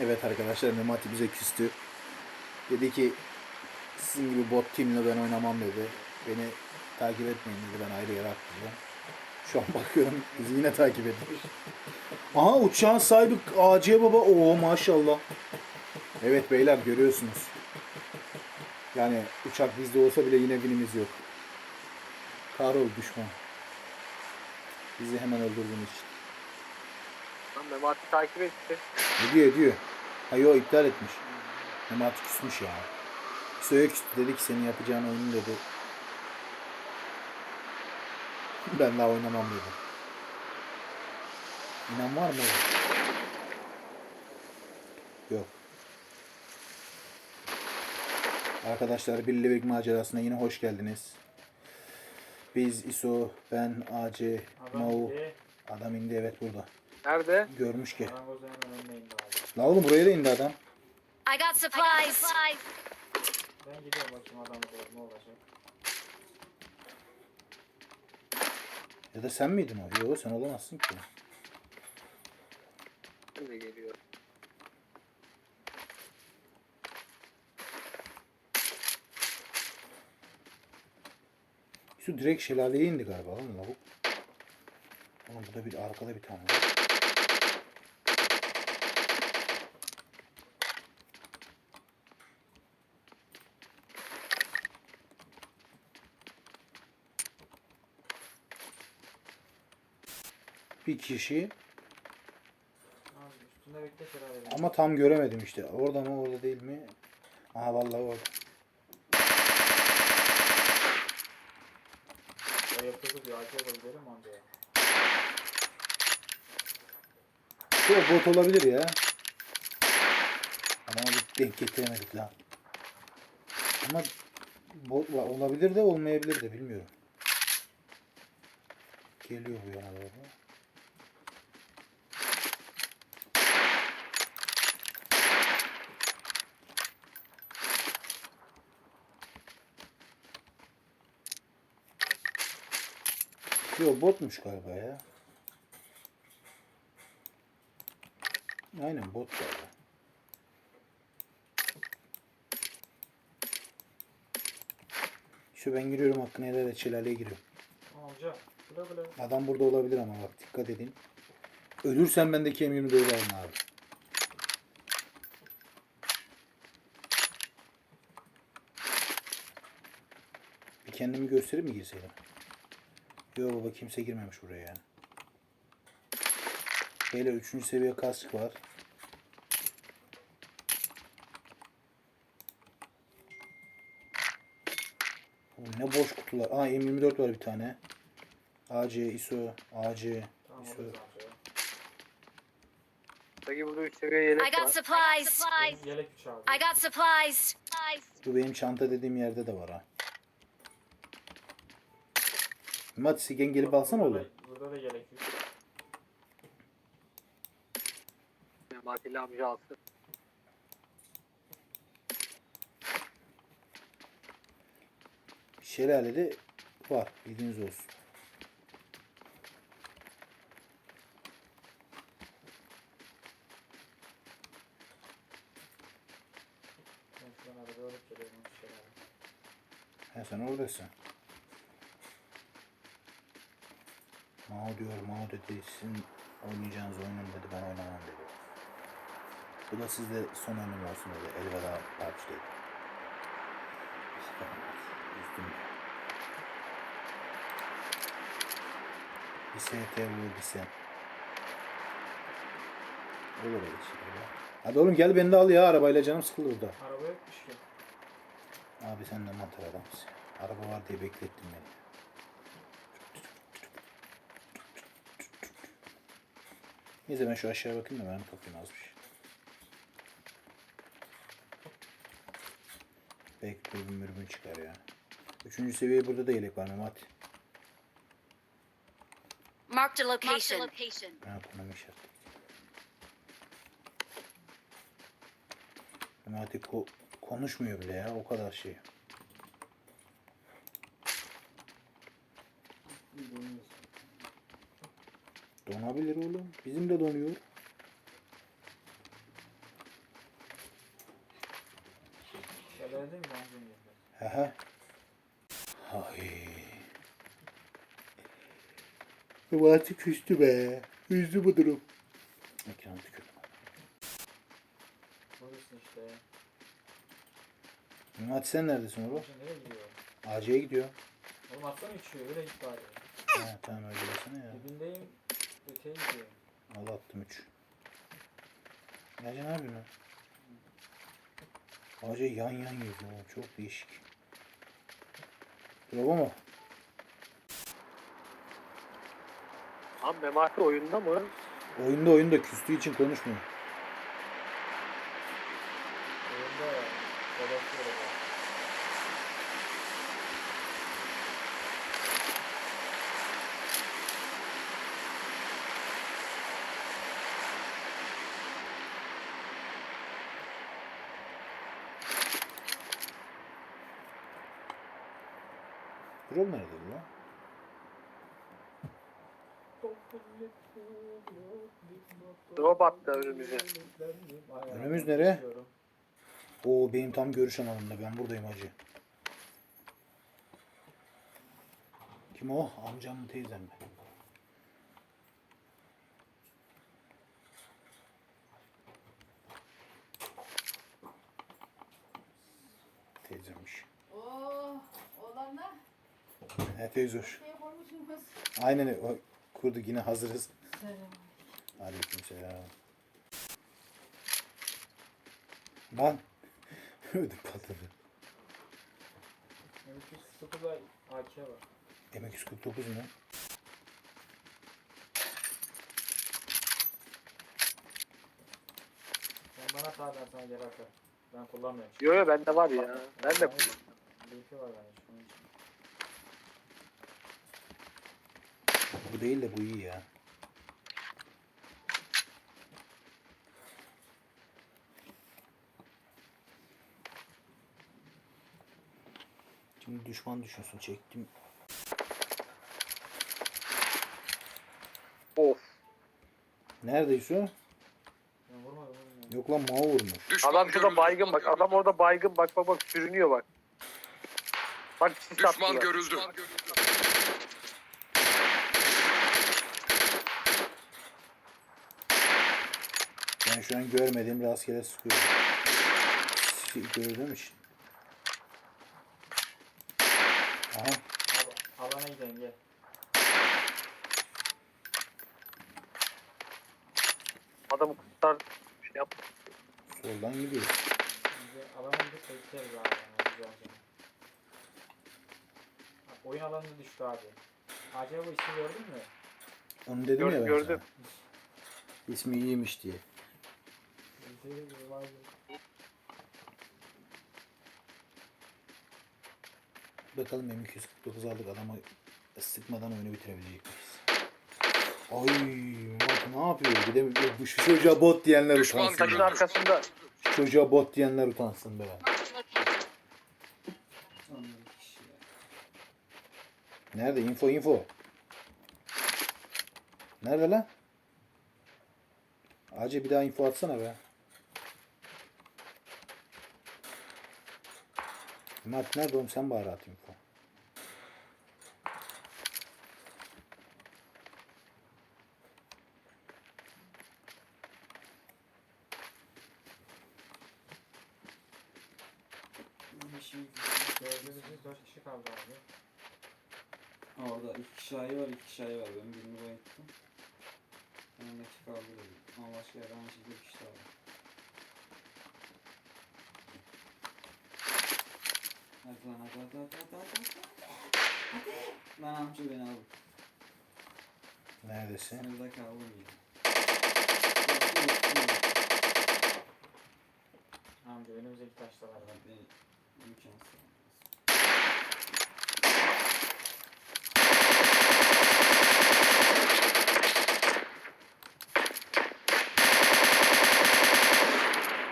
Evet arkadaşlar Memati bize küstü. Dedi ki sizin gibi bot teamle ben oynamam dedi. Beni takip etmeyin dedi. Ben ayrı yere atlayacağım. Şu an bakıyorum bizi yine takip etmiş. Aha uçağın sahibi AC baba. Oo maşallah. Evet beyler görüyorsunuz. Yani uçak bizde olsa bile yine binimiz yok. Kahrol düşman. Bizi hemen öldürdüğün için. Lan Memati takip etti. Ediyor ediyor. Ha yo iptal etmiş. Memati küsmüş ya. Söyle küstü dedi ki senin yapacağın oyunu dedi. Ben daha oynamam dedi. İnan var mı? Yok. Arkadaşlar bir Livik macerasına yine hoş geldiniz. Biz ISO, ben AC, Adam Mau, indi. adam indi evet burada. Nerede? Görmüş ki. Marangozun La oğlum buraya da indi adam. I got supplies. Ben gidiyorum bakayım adamı doğru ne olacak. Ya da sen miydin o? Yok sen olamazsın ki. Şimdi geliyor. Şu direkt şelaleye indi galiba lan lavuk. Oğlum burada bir arkada bir tane var. Bir kişi ama tam göremedim işte. Orada mı orada değil mi? Aha vallahi orada. Bu bot olabilir ya. Ama bir denk getiremedik lan. Ama bot. Olabilir de olmayabilir de bilmiyorum. Geliyor bu yana doğru. Yok botmuş galiba ya. Aynen bot galiba. Şu ben giriyorum hakkını helal et şelaleye giriyorum. Amca. Adam burada olabilir ama bak dikkat edin. Ölürsen bendeki M24'ü alın abi. Bir kendimi göstereyim mi girseydim? Yok baba kimse girmemiş buraya yani. Beyler 3. seviye kask var. Ne boş kutular. Aa M24 var bir tane. AC, ISO, AC, Tamam ISO. Peki burada 3 seviye I yelek got var. supplies. Yelek üç abi. I got supplies. Bu benim çanta dediğim yerde de var ha. Mat sigen gelip alsana oğlum. Burada da yelek üç. Memati ile amca alsın. Şelalede var. Bilginiz olsun. Ha sen oradasın. Mao diyor, Mao dedi. Sizin oynayacağınız oyunun dedi. Ben oynamam dedi. Bu da sizde son oyunum olsun dedi. Elveda PUBG dedi. Üzdüm. Bir ST vur bir sen. Olur öyle ya. Hadi oğlum gel beni de al ya arabayla canım sıkıldı burada. Araba yokmuş ki. Abi sen de mantar adamsın. Araba var diye beklettin beni. Neyse ben şu aşağı bakayım da benim kapıyım azmış. Belki dürbün mürbün çıkar ya. Üçüncü seviye burada da yelek var Mehmet. Marked a location. Ben konum işaret. Mehmet ko- konuşmuyor bile ya o kadar şey. Donabilir oğlum. Bizim de donuyor. Hehe. Ay. Bu artık üstü be. Üzdü bu durum. Mekanı tükürdüm. Buradasın işte. Hadi sen neredesin oğlum? Nereye gidiyor? Oğlum atsana içiyor. Öyle git bari. He, tamam öyle desene ya. Dibindeyim. Öteye gidiyor. Allah attım 3. Ya ne yapıyorsun? AC yan yan yüzüyor. Çok değişik. Bravo mu? Lan Memati oyunda mı? Oyunda oyunda küstüğü için konuşmuyor. Oyunda ya. Dolaşıyor orada. Bravo nerede lan? Drop attı önümüze. Önümüz? Gidiyorum. Oo benim tam görüş alanımda. Ben buradayım hacı. Kim o? Amcam mı teyzem mi? Hoş. şey. Aynen. O kurduk yine hazırız. Selam. Aleyküm selam. Lan. Ödüm patladı. M249'da AK var. M249 mu? Sen bana sağ ben sana geri atarım. Ben kullanmıyorum. Yo yo bende var ya. Ben de BP var bende şunun için. Bu değil de bu iyi ya. Şimdi düşman düşünsün çektim. of. Nerede Yusuf? Yok lan Mao vurmuş. Adam şurada baygın bak. Adam orada baygın bak bak bak sürünüyor bak. Bak sis Düşman attılar. görüldü. Ben şu an görmediğim rastgele sıkıyorum. Şey, Gördüğüm için. Aha. Alana gidelim gel. Adamı kurtar şey yap. Soldan gidiyor. Alana gidip bekleriz abi. Yani, güzelce. Bak, oyun alanına düştü abi. Acaba bu ismi gördün mü? Onu dedim Gör- ya ben gördüm. sana. İsmi iyiymiş diye. Bakalım M249 aldık adamı sıkmadan oyunu bitirebilecek miyiz? Ay bak ne yapıyor? Bir de bu şu çocuğa bot diyenler utansın. Taşın arkasında. Şu çocuğa bot diyenler utansın be. Nerede? Info info. Nerede lan? Acı bir daha info atsana be. Mert nerede oğlum sen bari at info. Gördüğümüz 4 kişi kaldı abi. Orada iki kişi ayı var, iki kişi ayı var. Ben birini bayılttım. Yanındaki kaldı dedim. Ama başka şekilde bir kişi daha var. Hadi lan hadi hadi hadi hadi hadi. Hadi. Lan amca beni al. Neredesin? Sınırda kaldım ya. Amca önümüzdeki taşta var. Ben de imkansız.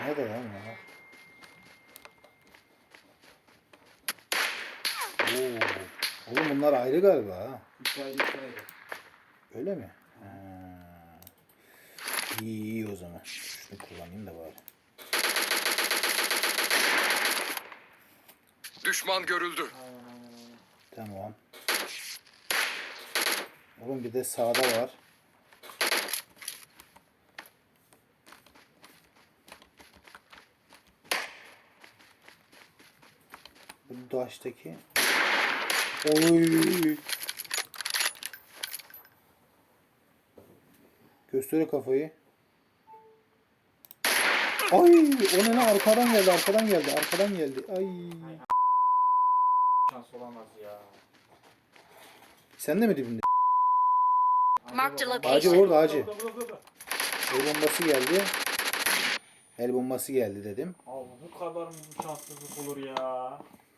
Nerede lan ya? Oo. Oğlum bunlar ayrı galiba ha. İki ayda iki ayda. Öyle mi? Ha. İyi iyi o zaman. Şunu kullanayım da bari. Düşman görüldü. Tamam. Oğlum bir de sağda var. Bu daştaki. Oy. Gösteriyor kafayı. Ay, o ne lan arkadan geldi, arkadan geldi, arkadan geldi. Ay. Şans olamaz ya. Sen de mi dibinde? Acı Acı location. orada acı. Burada, burada, burada. El bombası geldi. El bombası geldi dedim. Abi bu kadar mı şanssızlık olur ya?